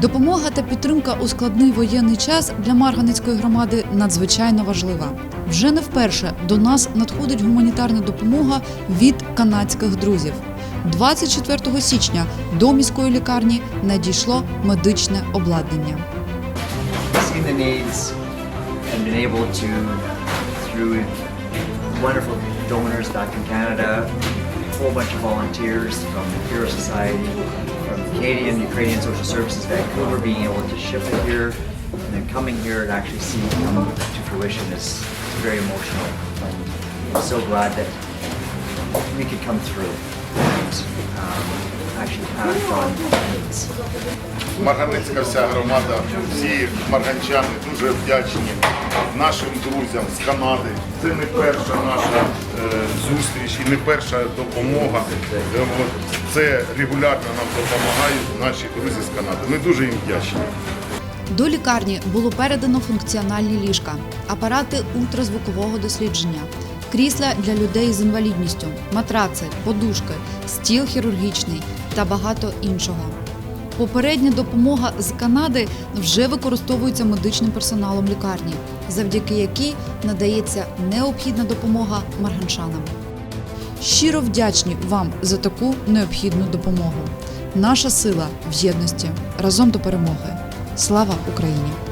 Допомога та підтримка у складний воєнний час для Марганецької громади надзвичайно важлива. Вже не вперше до нас надходить гуманітарна допомога від канадських друзів. 24 січня до міської лікарні надійшло медичне обладнання. donors back in whole bunch of volunteers from the Hero Society, from Canadian Ukrainian Social Services Vancouver, being able to ship it here, and then coming here and actually see it come to fruition is very emotional. And I'm so glad that we could come through and um, actually act on needs. Марганецька вся громада, всі марганчани дуже вдячні нашим друзям з Канади. Це не перша наша е, зустріч і не перша допомога. Е, Це регулярно нам допомагають наші друзі з Канади. Ми дуже їм вдячні. До лікарні було передано функціональні ліжка, апарати ультразвукового дослідження, крісла для людей з інвалідністю, матраци, подушки, стіл хірургічний та багато іншого. Попередня допомога з Канади вже використовується медичним персоналом лікарні, завдяки якій надається необхідна допомога марганчанам. Щиро вдячні вам за таку необхідну допомогу. Наша сила в єдності разом до перемоги. Слава Україні!